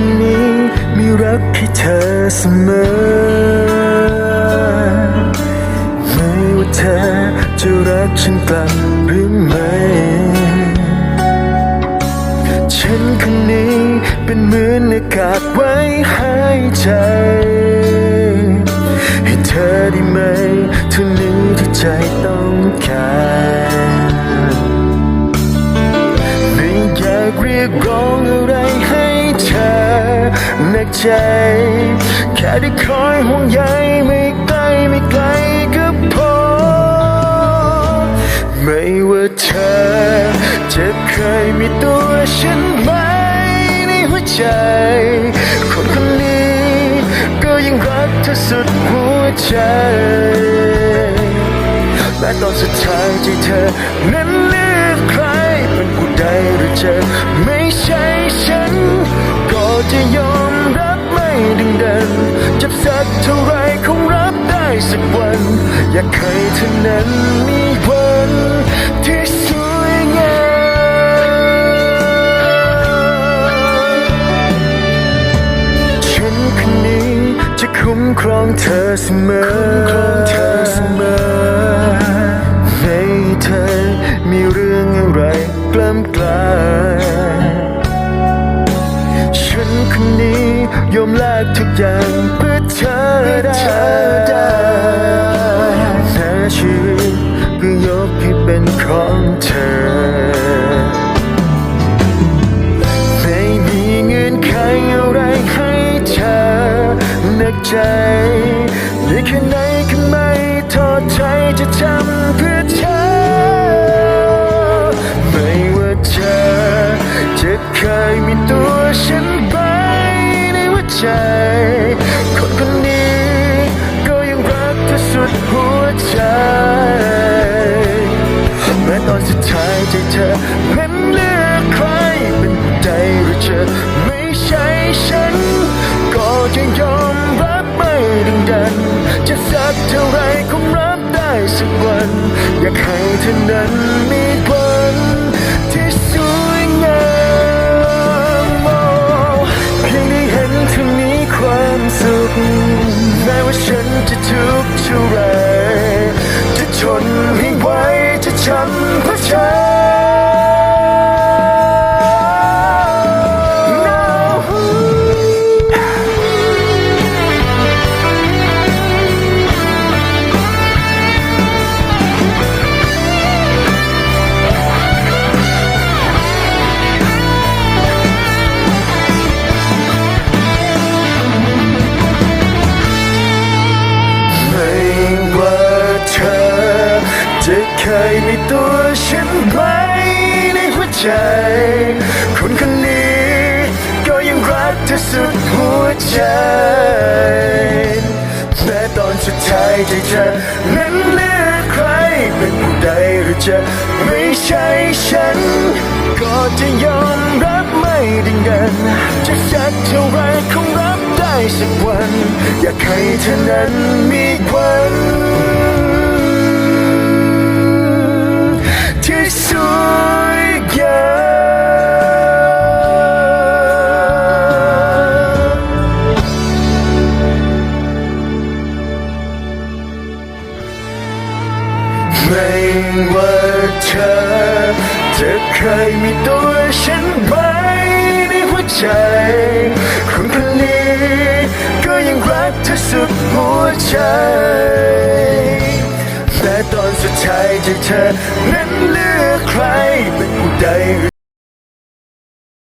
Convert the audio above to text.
นนี้มีรักให้เธอเสมอ ไม่ว่าเธอจะรักฉันกลับหรือไม่ฉันคนนี้เป็นเหมือนอากาศไว้หายใจ ให้เธอได้ไหมเท่านี้ที่ใจต้องการไม่อยากเรียกร้องอะไร หนักใจ แค่ได้คอยห่วงใยไม่ไกลไม่ไกลก็พอ ไม่ว่าเธอจะเคยมีตัวฉันไหมในหัวใจ คนคนนี้ก็ยังรักเธอสุดหัวใจแม้ตอนสุดท้ายที่เธอนั้นเลือกใครเป็นผู้ใดหรือจะไม่ใช่ฉัน ก็จะยอม ดึงดันจ็บสักเท่าไรคงรับได้สักวัน อยากให้เธอนั้นมีวันที่สวยงามฉันคนนี้จะคุ้มครองเธอเสมอเธอมอให้เธอมีเรื่องอะไรกล้ำกลา ฉันคนนี้ยอมแลกทุกอย่างเพื่อเธอได้แม้ชีวิตก็ยกให้เป็นของเธอ ไม่มีเงื่อนอะไรให้เธอนักใจมีแค่ไหนก็ไม่ทอดใจจะทำเพื่อเธอ ไม่ว่าเธอจะเคยมี ฉันไว้ในหัวใจ คนคนนี้ก็ยังรักเธอสุดหัวใจแม้ตอนสุดท้ายใจเธอนั้นเลือกใครเป็นใดหรือจะไม่ใช่ฉัน ก็จะยอมรับไม่ดึงดัน จะสักเท่าไรคงรับได้สักวัน อยากให้เธอนั้นมี แม้ว่ ยังรักเธอสุดหัวใจแม้ตอนสุดท้ายที่เธอนั้นเลือกใครเป็นผู้ใดหรือจะไม่ใช่ฉัน ก็จะยอมรับไม่ไดึงดันจะสักเท่าไรคงรับได้สักวัน อยากให้เธอนั้นมีวัน ไม่ว่าเธอจะเคยมีตัวฉันไว้ในหัวใจคนคนนี้ก็ยังรักเธอสุดหัวใจแต่ตอนสุดท้ายที่เธอนั้นเลือกใครเป็นผู้ใดหรื